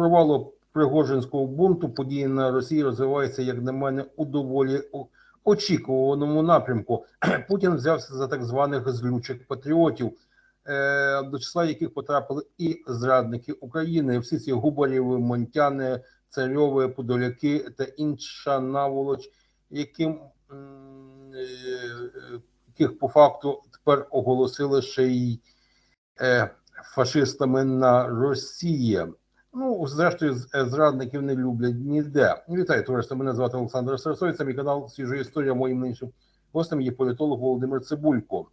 провалу Пригожинського бунту події на Росії розвиваються, як на мене, у доволі очікуваному напрямку. Путін взявся за так званих злючих патріотів, е, до числа яких потрапили і зрадники України. Всі ці губарєви, монтяни, царьови, подоляки та інша наволоч, яким е, яких по факту тепер оголосили ще й е, фашистами на Росії. Ну, зрештою, е, зрадників не люблять ніде. Вітаю, товариство. Мене звати Олександр Сарсой. Це мій канал Свіжа історія. Моїм іншим гостем є політолог Володимир Цибулько.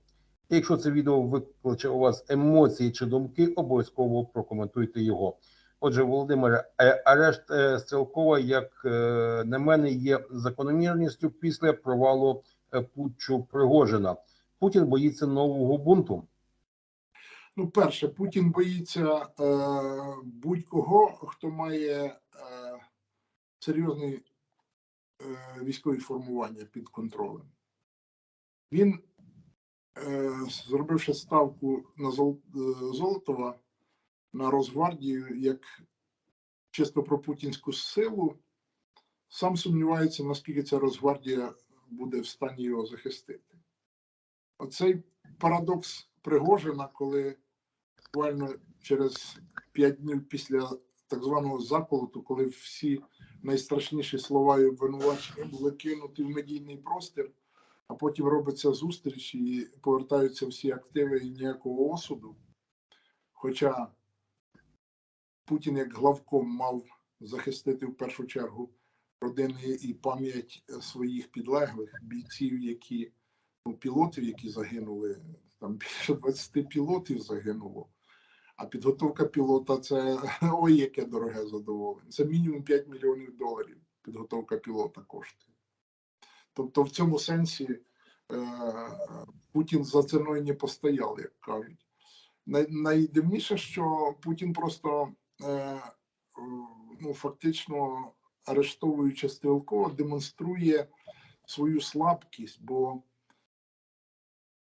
І якщо це відео викличе у вас емоції чи думки, обов'язково прокоментуйте його. Отже, Володимире, е, арешт е, Стрелкова, як на мене, є закономірністю після провалу путчу Пригожина. Путін боїться нового бунту. Ну, перше, Путін боїться е, будь-кого, хто має е, серйозні е, військові формування під контролем. Він, е, зробивши ставку на Зол, е, Золотова на Росгвардію як чисто про путінську силу, сам сумнівається, наскільки ця Росгвардія буде в стані його захистити. Оцей парадокс Пригожина, коли буквально через п'ять днів після так званого заколоту, коли всі найстрашніші слова і обвинувачення були кинуті в медійний простір, а потім робиться зустріч і повертаються всі активи і ніякого осуду. Хоча Путін як главком мав захистити в першу чергу родини і пам'ять своїх підлеглих бійців, які ну, пілотів, які загинули, там більше 20 пілотів загинуло. А підготовка пілота це ой, яке дороге задоволення. Це мінімум 5 мільйонів доларів. Підготовка пілота коштує. Тобто, в цьому сенсі е, Путін за ціною не постояв, як кажуть. Най, найдивніше, що Путін просто е, ну, фактично арештовуючи Стрілкова, демонструє свою слабкість, бо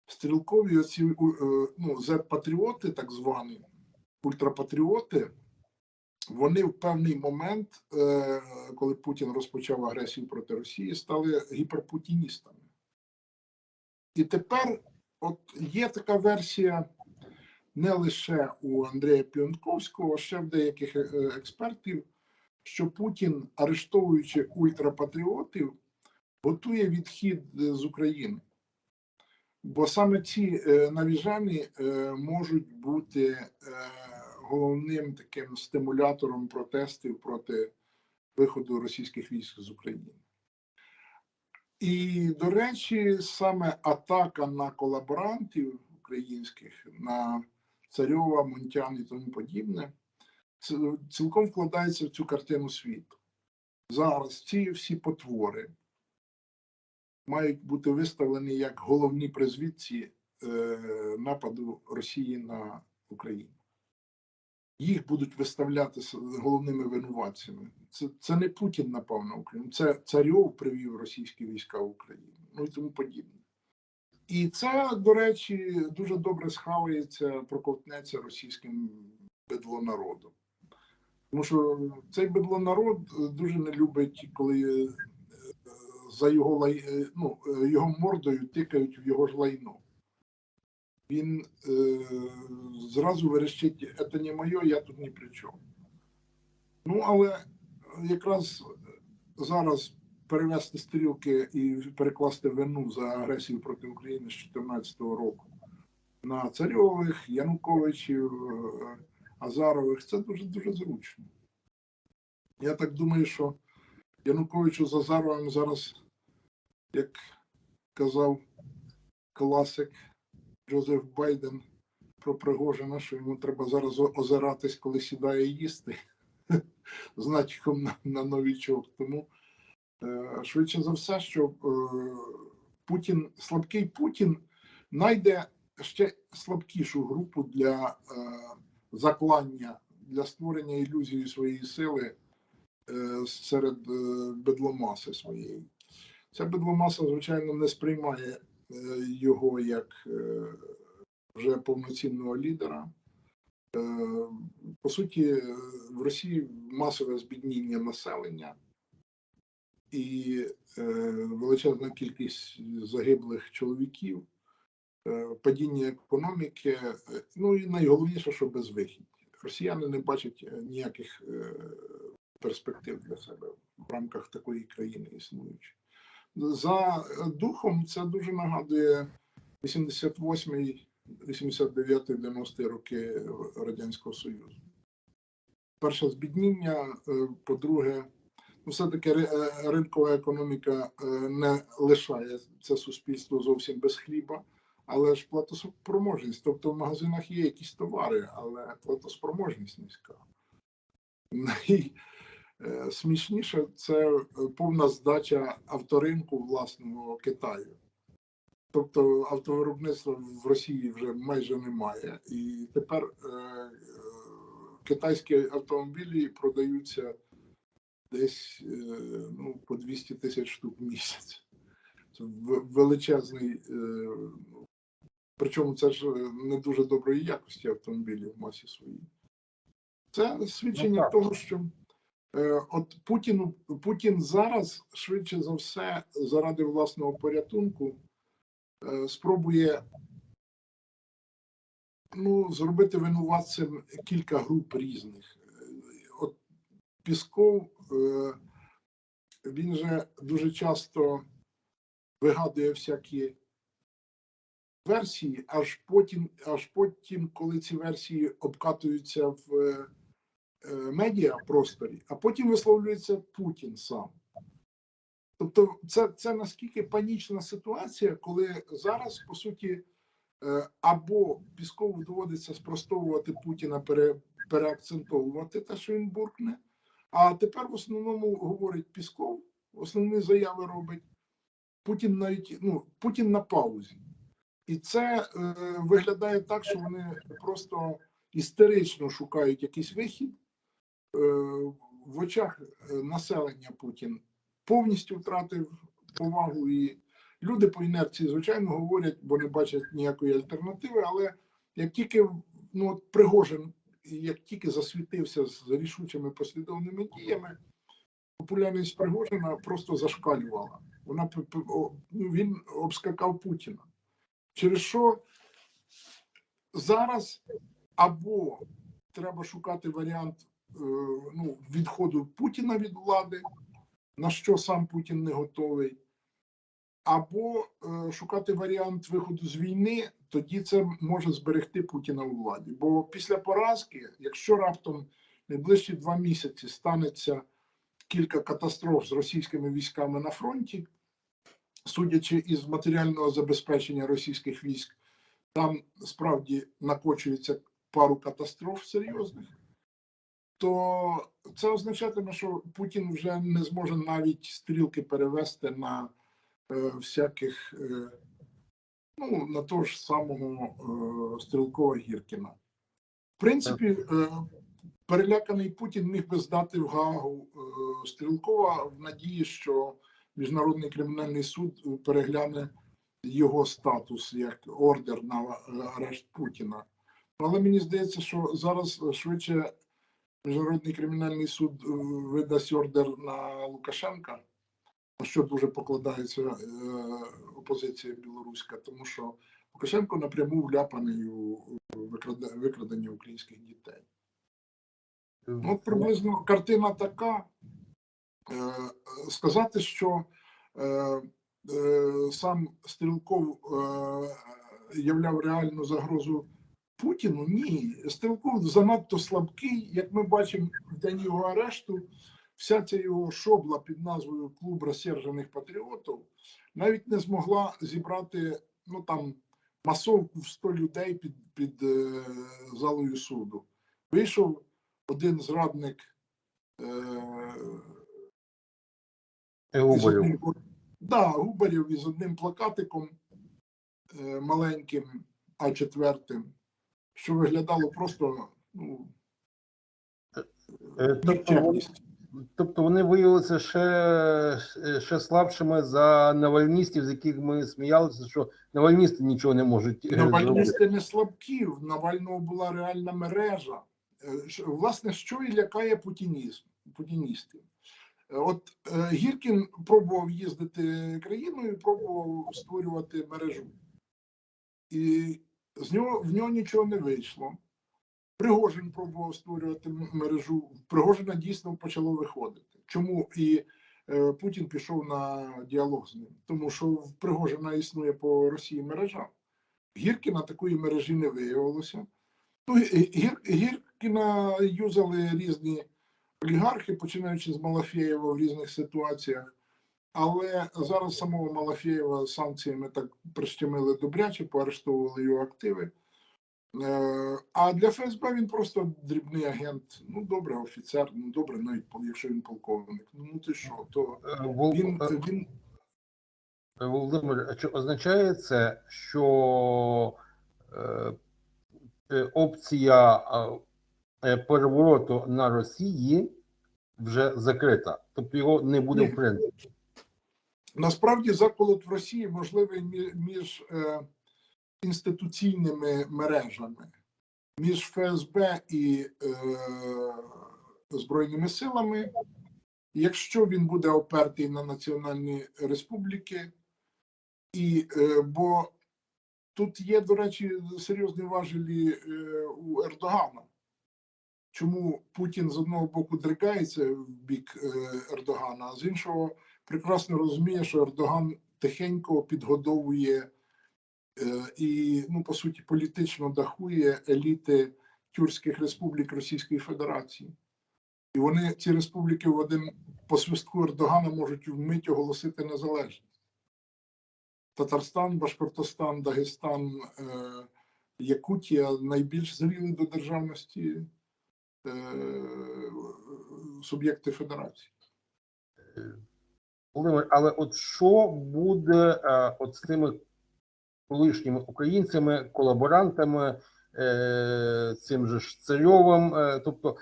стрілкові оці е, ну, зет-патріоти, так звані, ультрапатріоти, вони в певний момент, е, коли Путін розпочав агресію проти Росії, стали гіперпутіністами. І тепер от є така версія не лише у Андрія Піонковського, а ще в деяких е, експертів, що Путін, арештовуючи ультрапатріотів, готує відхід е, з України. Бо саме ці навіжені е, можуть бути головним таким стимулятором протестів проти виходу російських військ з України. І, до речі, саме атака на колаборантів українських, на Царьова, Монтян і тому подібне, цілком вкладається в цю картину світу. Зараз ці всі потвори мають бути виставлені як головні призвідці е, нападу Росії на Україну. Їх будуть виставляти головними винуватцями. Це, це не Путін напав на Україну, це Царьов привів російські війська в Україну, ну і тому подібне. І це, до речі, дуже добре схавається, проковтнеться російським бедлонародом. Тому що цей бедлонарод е, дуже не любить, коли е, за його лай... е, ну, е, його мордою тикають в його ж лайно. Він е, зразу верещить, це не моє, я тут ні при чому. Ну, але якраз зараз перевести стрілки і перекласти вину за агресію проти України з 2014 року на царьових, Януковичів, Азарових це дуже дуже зручно. Я так думаю, що Януковичу з Азаровим зараз, як казав класик Джозеф Байден про Пригожина, що йому треба зараз озиратись, коли сідає їсти, з натяком на, на новічок. Тому е, швидше за все, що е, Путін, слабкий Путін знайде ще слабкішу групу для е, заклання, для створення ілюзії своєї сили е, серед е, бедломаси своєї. Ця бедломаса, звичайно, не сприймає його як е, вже повноцінного лідера. Е, По суті, е, в Росії масове збідніння населення і е, величезна кількість загиблих чоловіків, е, падіння економіки. е, Ну і найголовніше, що безвихідь. Росіяни не бачать е, ніяких е, перспектив для себе в рамках такої країни існуючої. За духом це дуже нагадує 88-й, 89-й, 90-й роки Радянського Союзу. Перше збідніння, е, по-друге, ну, все-таки е, ринкова економіка е, не лишає це суспільство зовсім без хліба, але ж платоспроможність. Тобто в магазинах є якісь товари, але платоспроможність низька. Найсмішніше це е, повна здача авторинку власного Китаю. Тобто автовиробництва в Росії вже майже немає, і тепер е, е, китайські автомобілі продаються десь е, ну, по 200 тисяч штук в місяць. Це величезний. Е, ну, причому це ж е, не дуже доброї якості автомобілі в масі своїй. Це свідчення так. того, що е, от Путіну, Путін зараз швидше за все заради власного порятунку е, спробує ну, зробити винуватцем кілька груп різних. Е, От Пісков, е, він же дуже часто вигадує всякі версії, аж потім, аж потім, коли ці версії обкатуються в е, е, медіапросторі, а потім висловлюється Путін сам. Тобто, це, це наскільки панічна ситуація, коли зараз, по суті, е, або Піскову доводиться спростовувати Путіна, пере, переакцентовувати те, що він буркне. А тепер в основному говорить Пісков, основні заяви робить. Путін навіть ну, Путін на паузі. І це е, виглядає так, що вони просто істерично шукають якийсь вихід. Е, в очах е, населення Путін повністю втратив повагу, і люди по інерції, звичайно, говорять, бо не бачать ніякої альтернативи. Але як тільки ну, Пригожин, як тільки засвітився з рішучими послідовними діями, популярність Пригожина просто зашкалювала. Вона ну, він обскакав Путіна. Через що зараз або треба шукати варіант ну, відходу Путіна від влади, на що сам Путін не готовий, або е, шукати варіант виходу з війни, тоді це може зберегти Путіна у владі. Бо після поразки, якщо раптом найближчі два місяці станеться кілька катастроф з російськими військами на фронті, судячи із матеріального забезпечення російських військ, там справді накочується пару катастроф серйозних, то це означатиме, що Путін вже не зможе навіть стрілки перевести на е, всяких, е, ну, на того ж самого е, Стрілкова Гіркіна. В принципі, е, переляканий Путін міг би здати в Гаагу е, Стрілкова в надії, що Міжнародний кримінальний суд перегляне його статус як ордер на е, арешт Путіна. Але мені здається, що зараз швидше Міжнародний кримінальний суд е, видасть ордер на Лукашенка, на що дуже покладається е, опозиція білоруська, тому що Лукашенко напряму вляпаний у викрадення українських дітей. Ну, приблизно картина така. Е, Сказати, що сам Стрілков являв реальну загрозу Путіну, ні. Стрілков занадто слабкий, як ми бачимо в день його арешту, вся ця його шобла під назвою Клуб розсержених патріотів навіть не змогла зібрати ну там масовку в 100 людей під, під е, залою суду. Вийшов один зрадник. Е, Губарів. да, Губарів із одним плакатиком е, маленьким, а четвертим, що виглядало просто ну, Е, Тобто вони, нікчемність. Тобто вони виявилися ще, ще слабшими за навальністів, з яких ми сміялися, що навальністи нічого не можуть е, зробити. Навальністи не слабкі, в Навального була реальна мережа. Е, Власне, що і лякає путінізм, путіністів. Е, От е, Гіркін пробував їздити країною, пробував створювати мережу. І з нього, в нього нічого не вийшло. Пригожин пробував створювати мережу. Пригожина дійсно почало виходити. Чому і е, Путін пішов на діалог з ним? Тому що в Пригожина існує по Росії мережа. Гіркіна такої мережі не виявилося. Ну, Гір, Гіркіна юзали різні олігархи, починаючи з Малафєєва в різних ситуаціях. Але зараз самого Малафєєва санкціями так прищемили добряче, поорештовували його активи. Е, А для ФСБ він просто дрібний агент. Ну, добре, офіцер, ну добре, навіть якщо він полковник. Ну, ну ти що, то Е, він, е, він Володимир, а чи означає це, що е, опція е, перевороту на Росії вже закрита? Тобто його не буде Ні. в принципі. Насправді заколот в Росії можливий між е, інституційними мережами, між ФСБ і е, Збройними силами. Якщо він буде опертий на національні республіки, і е, бо тут є, до речі, серйозні важелі у Ердогана. Чому Путін з одного боку дригається в бік Ердогана, а з іншого прекрасно розуміє, що Ердоган тихенько підгодовує е, і, ну, по суті, політично дахує еліти тюркських республік Російської Федерації. І вони ці республіки в один по свистку Ердогана можуть вмить оголосити незалежність. Татарстан, Башкортостан, Дагестан, е, Якутія найбільш зріли до державності е, суб'єкти федерації. Володимир, але от що буде е, от з тими колишніми українцями, колаборантами, е, цим же ж царьовим, е, тобто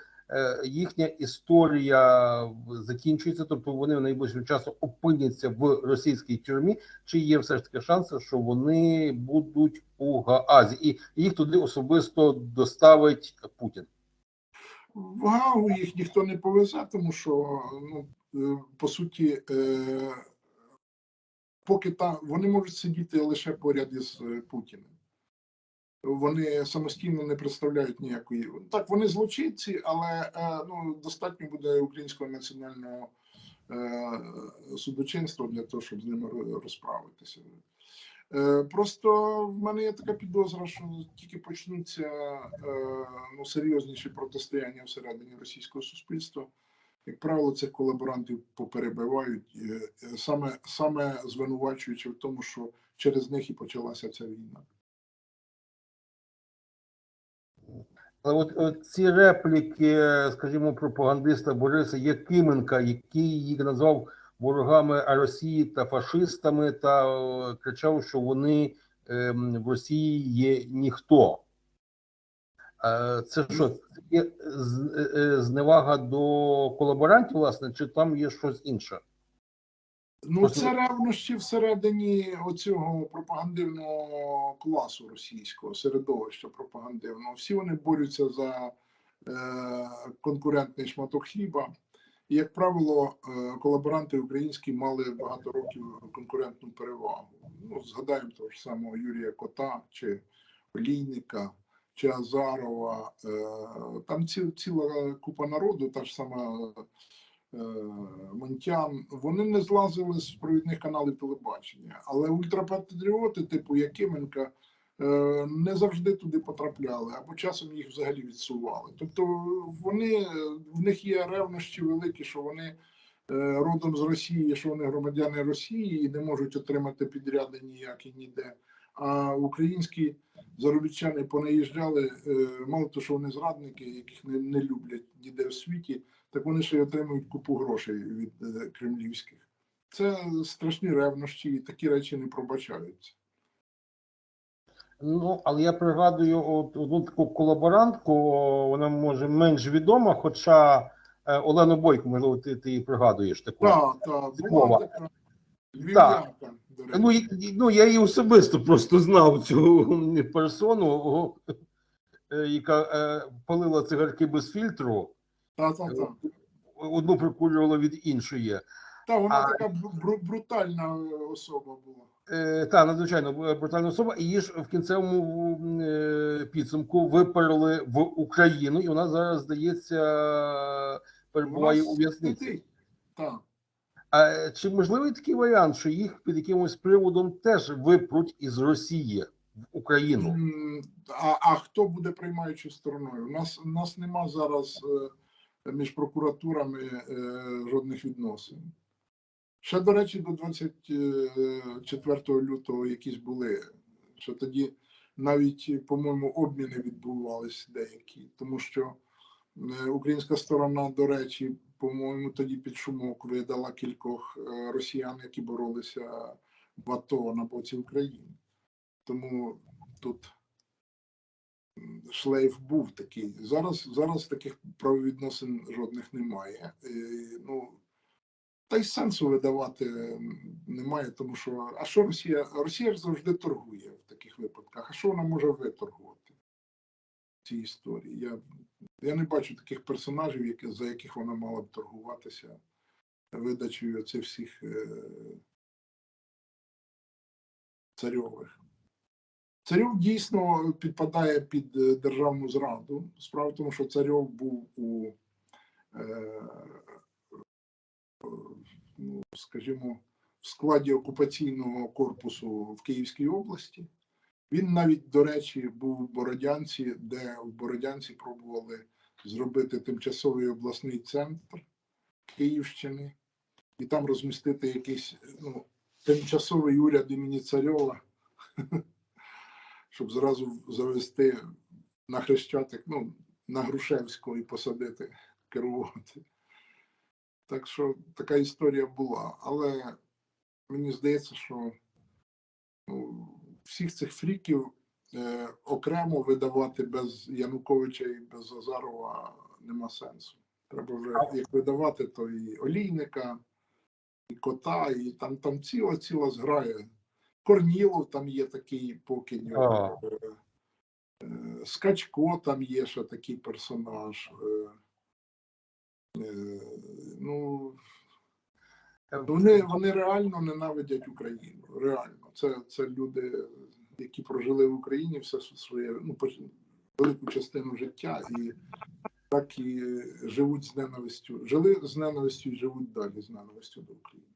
їхня історія закінчується, тобто вони в найближчим часом опиняться в російській тюрмі, чи є все ж таки шанси, що вони будуть у Гаазі, і їх туди особисто доставить Путін? В Гаагу їх ніхто не повезе, тому що ну, по суті, е, поки там вони можуть сидіти лише поряд із е, Путіним. Вони самостійно не представляють ніякої. Так, вони злочинці, але е, ну, достатньо буде українського національного е, судочинства для того, щоб з ними розправитися. Е, Просто в мене є така підозра, що тільки почнуться е, ну, серйозніші протистояння всередині російського суспільства. Як правило, цих колаборантів поперебивають, е, е, саме, саме звинувачуючи в тому, що через них і почалася ця війна. Але от, от ці репліки, скажімо, пропагандиста Бориса Якименка, який їх назвав ворогами Росії та фашистами, та е, кричав, що вони ем, в Росії є ніхто. Це що, є е, е, зневага до колаборантів, власне, чи там є щось інше? Ну, Просто- це ревнощі всередині оцього пропагандивного класу російського середовища пропагандивного. Всі вони борються за е, конкурентний шматок хліба. І, як правило, е, колаборанти українські мали багато років конкурентну перевагу. Ну, згадаємо того ж самого Юрія Кота чи Олійника чи Азарова. Е, там ці, ціла купа народу, та ж сама е, Монтян, вони не злазили з провідних каналів телебачення. Але ультрапатріоти, типу Якименка, е, не завжди туди потрапляли, або часом їх взагалі відсували. Тобто вони в них є ревнощі великі, що вони родом з Росії, що вони громадяни Росії і не можуть отримати підряди ніякі ніде. А українські заробітчани понаїжджали, е, мало того, що вони зрадники, яких не, не люблять ніде в світі, так вони ще й отримують купу грошей від е, кремлівських. Це страшні ревнощі, і такі речі не пробачаються. Ну, але я пригадую одну таку колаборантку, вона може менш відома, хоча е, Олену Бойко, можливо, ти, ти її пригадуєш таку. Так, так, Львова. Ну, і- ну, я її особисто просто знав цю персону, о, е, яка е, палила цигарки без фільтру, Та, та, та. одну прикурювала від іншої. Та, вона А- така бру- бру- брутальна особа була. Е, та, надзвичайно брутальна особа, і її ж в кінцевому е, підсумку виперли в Україну, і вона зараз, здається, перебуває у в'язниці. Так. А чи можливий такий варіант, що їх під якимось приводом теж випруть із Росії в Україну? А, а хто буде приймаючою стороною? У нас, у нас нема зараз е, між прокуратурами е, жодних відносин. Ще, до речі, до 24 лютого якісь були. Що тоді навіть, по-моєму, обміни відбувалися деякі, тому що е, українська сторона, до речі, по-моєму, тоді під шумок видала кількох е, росіян, які боролися в АТО на боці України. Тому тут шлейф був такий. Зараз, зараз таких правовідносин жодних немає. Е, ну, та й сенсу видавати немає, тому що а що Росія? Росія ж завжди торгує в таких випадках. А що вона може виторгувати в цій історії? Я, я не бачу таких персонажів, які, за яких вона мала б торгуватися видачею цих всіх е, царьових. Царьов дійсно підпадає під е, державну зраду. Справа в тому, що царьов був у, е, ну, скажімо, в складі окупаційного корпусу в Київській області. Він навіть, до речі, був в Бородянці, де в Бородянці пробували зробити тимчасовий обласний центр Київщини і там розмістити якийсь ну, тимчасовий уряд імені Царьова щоб зразу завести на Хрещатик, ну, на Грушевського і посадити, керувати. Так що така історія була. Але мені здається, що ну, всіх цих фріків окремо видавати без Януковича і без Азарова нема сенсу. Треба вже як видавати, то і олійника, і кота, і там, там ціла ціла зграя. Корнілов там є такий покинь. Е, е, Скачко там є ще такий персонаж. е, е, Ну, вони, вони реально ненавидять Україну. Реально. Це, це люди, які прожили в Україні все своє, ну, велику частину життя і так і живуть з ненавистю. Жили з ненавистю і живуть далі з ненавистю до України.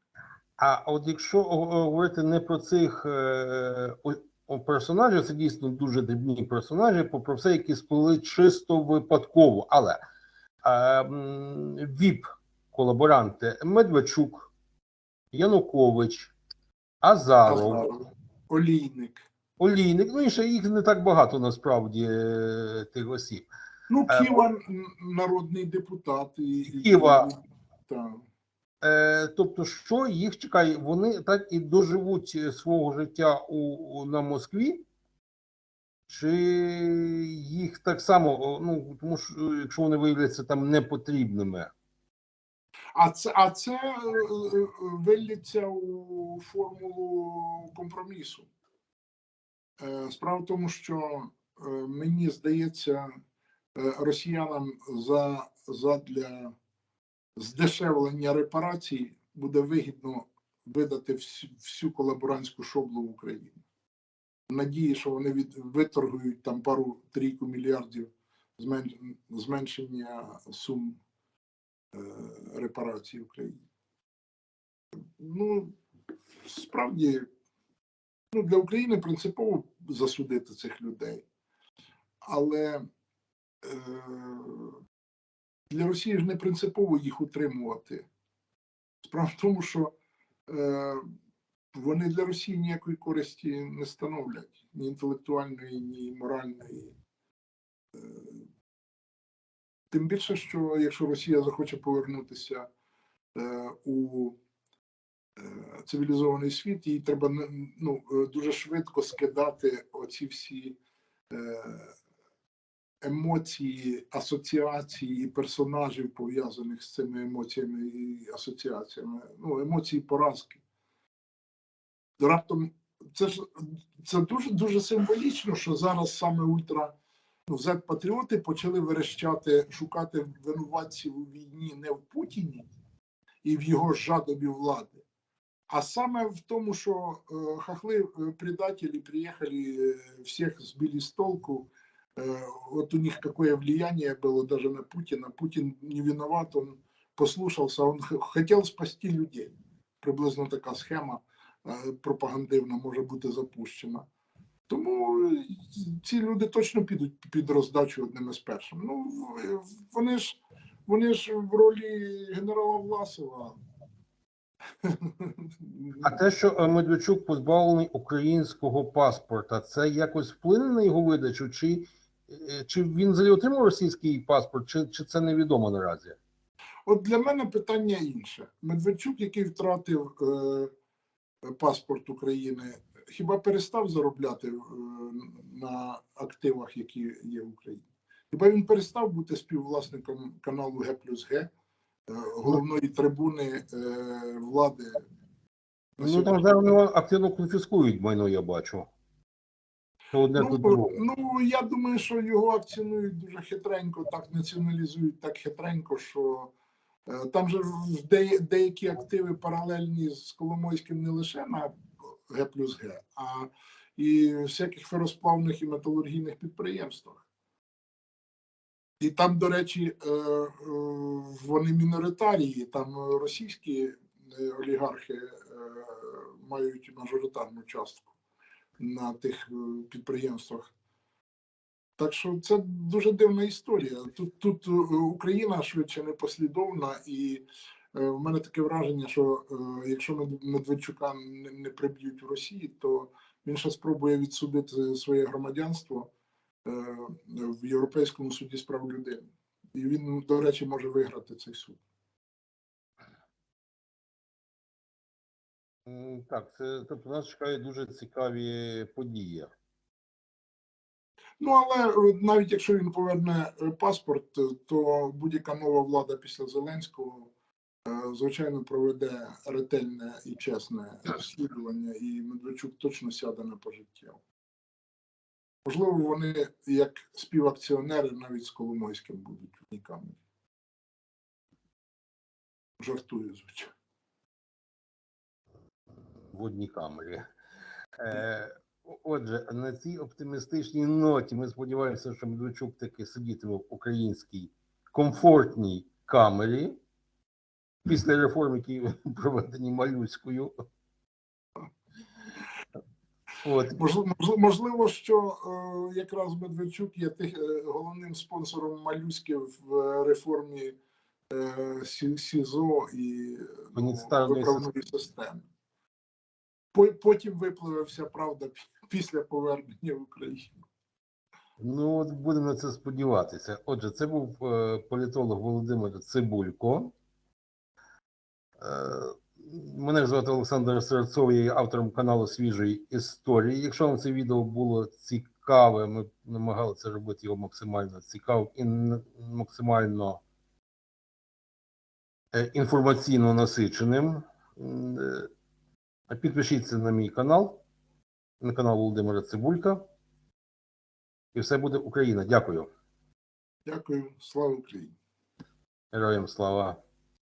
А от якщо говорити не про цих е, персонажів, це дійсно дуже дрібні персонажі, по- про все, які сплили чисто випадково. Але е, ВІП колаборанти Медведчук, Янукович, Азаров, Азаров, Олійник. Олійник, ну і ще їх не так багато насправді е, тих осіб. Ну, Е, Ківа народний депутат. І, Ківа. Так. Е, тобто, що їх чекає? Вони так і доживуть свого життя у, у- на Москві, чи їх так само, ну тому що якщо вони виявляться там непотрібними. А це, а це виллється у формулу компромісу. Е, Справа в тому, що е, мені здається, е, росіянам за, задля здешевлення репарацій буде вигідно видати всю, всю колаборантську шоблу в Україну. В Надії, що вони від, виторгують там пару трійку мільярдів змен- зменшення сум е, репарацій Україні. Ну, справді, ну, для України принципово засудити цих людей. Але е, для Росії ж не принципово їх утримувати. Справа в тому, що е, вони для Росії ніякої користі не становлять ні інтелектуальної, ні моральної. Е, Тим більше, що якщо Росія захоче повернутися е, у цивілізований світ, їй треба ну, е, дуже швидко скидати оці всі е, емоції, асоціації і персонажів, пов'язаних з цими емоціями і асоціаціями. Ну, емоції поразки. Раптом це ж це дуже дуже символічно, що зараз саме ультра ну, зет-патріоти почали верещати, шукати винуватців у війні не в Путіні і в його жадобі влади, а саме в тому, що е, хахли е, предатели приехали, э, всех сбили с толку. Э, вот у них какое влияние было даже на Путина. Путин не виноват, он послушался, он х- хотел спасти людей. Приблизно така схема е, пропагандивна може бути запущена. Тому е, ці люди точно підуть під роздачу одними з першим. Ну, в- вони ж вони ж в ролі генерала Власова. А те, що е, Медведчук позбавлений українського паспорта, це якось вплине на його видачу, чи, е, чи він взагалі отримав російський паспорт, чи, чи це невідомо наразі? От для мене питання інше. Медведчук, який втратив е, паспорт України, хіба перестав заробляти е, на активах, які є в Україні? Хіба він перестав бути співвласником каналу Г плюс Г, головної трибуни е, влади? Ну там зараз у активно конфіскують майно, я бачу. Одне Ну, ну, я думаю, що його акціонують дуже хитренько, так націоналізують так хитренько, що е, там же де, деякі активи паралельні з Коломойським не лише на Г плюс Г, а і всяких феросплавних і металургійних підприємствах. І там, до речі, е, е, вони міноритарії, там російські е, олігархи мають мажоритарну частку на тих підприємствах. Так що це дуже дивна історія. Тут, тут Україна швидше не послідовна, і в мене таке враження, що якщо Медведчука не, приб'ють в Росії, то він ще спробує відсудити своє громадянство в Європейському суді з прав людини. І він, до речі, може виграти цей суд. Так, це тобто нас чекають дуже цікаві події. Ну, але е, навіть якщо він поверне е, паспорт, е, то будь-яка нова влада після Зеленського, е, звичайно, проведе ретельне і чесне розслідування, і Медведчук точно сяде на пожиттєво. Можливо, вони як співакціонери навіть з Коломойським будуть в камері. Жартую, звичайно. в одній камері. Е, отже, на цій оптимістичній ноті ми сподіваємося, що Медведчук таки сидітиме в українській комфортній камері після реформ, які проведені малюською. От. Можливо, можливо, що е, якраз Медведчук є тих, е, головним спонсором малюськи в е, реформі е, Сі- СІЗО і е, ну, виправної системи. По- Потім випливе вся правда після повернення в Україну. Ну, от будемо на це сподіватися. Отже, це був е, політолог Володимир Цибулько. Е, мене звати Олександр Серцов, я є автором каналу Свіжої історії. Якщо вам це відео було цікаве, ми намагалися робити його максимально цікавим і максимально е, інформаційно насиченим. Е, Підпишіться на мій канал, на канал Володимира Цибулька. І все буде Україна. Дякую. Дякую, слава Україні! Героям слава.